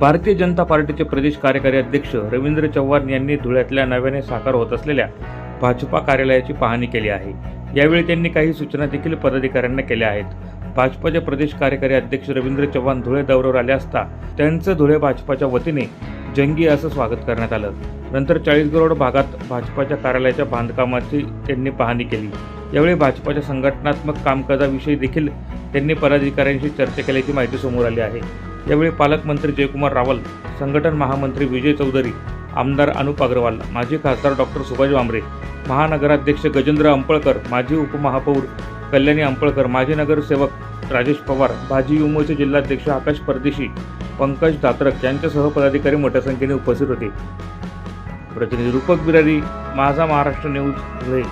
भारतीय जनता पार्टीचे प्रदेश कार्यकारी अध्यक्ष रवींद्र चव्हाण यांनी धुळ्यातल्या नव्याने साकार होत असलेल्या भाजपा कार्यालयाची पाहणी केली आहे. यावेळी त्यांनी काही सूचना देखील पदाधिकाऱ्यांना केल्या आहेत. भाजपाचे प्रदेश कार्यकारी अध्यक्ष रवींद्र चव्हाण धुळे दौऱ्यावर आले असता त्यांचं धुळे भाजपाच्या वतीने जंगी असं स्वागत करण्यात आलं. नंतर चाळीसगरोड भागात भाजपाच्या कार्यालयाच्या बांधकामाची त्यांनी पाहणी केली. यावेळी भाजपाच्या संघटनात्मक कामकाजाविषयी देखील त्यांनी पदाधिकाऱ्यांशी चर्चा केल्याची माहिती समोर आली आहे. यावेळी पालकमंत्री जयकुमार रावल संघटन महामंत्री विजय चौधरी आमदार अनुप अग्रवाल माजी खासदार डॉक्टर सुभाष भामरे महानगराध्यक्ष गजेंद्र अंपळकर माजी उपमहापौर कल्याणी अंपळकर माजी नगरसेवक राजेश पवार भाजी युमोचे जिल्हाध्यक्ष आकाश परदेशी पंकज दात्रक यांच्यासह पदाधिकारी मोठ्या संख्येने उपस्थित होते. प्रतिनिधी रूपक बिरारी माझा महाराष्ट्र न्यूज धुळे.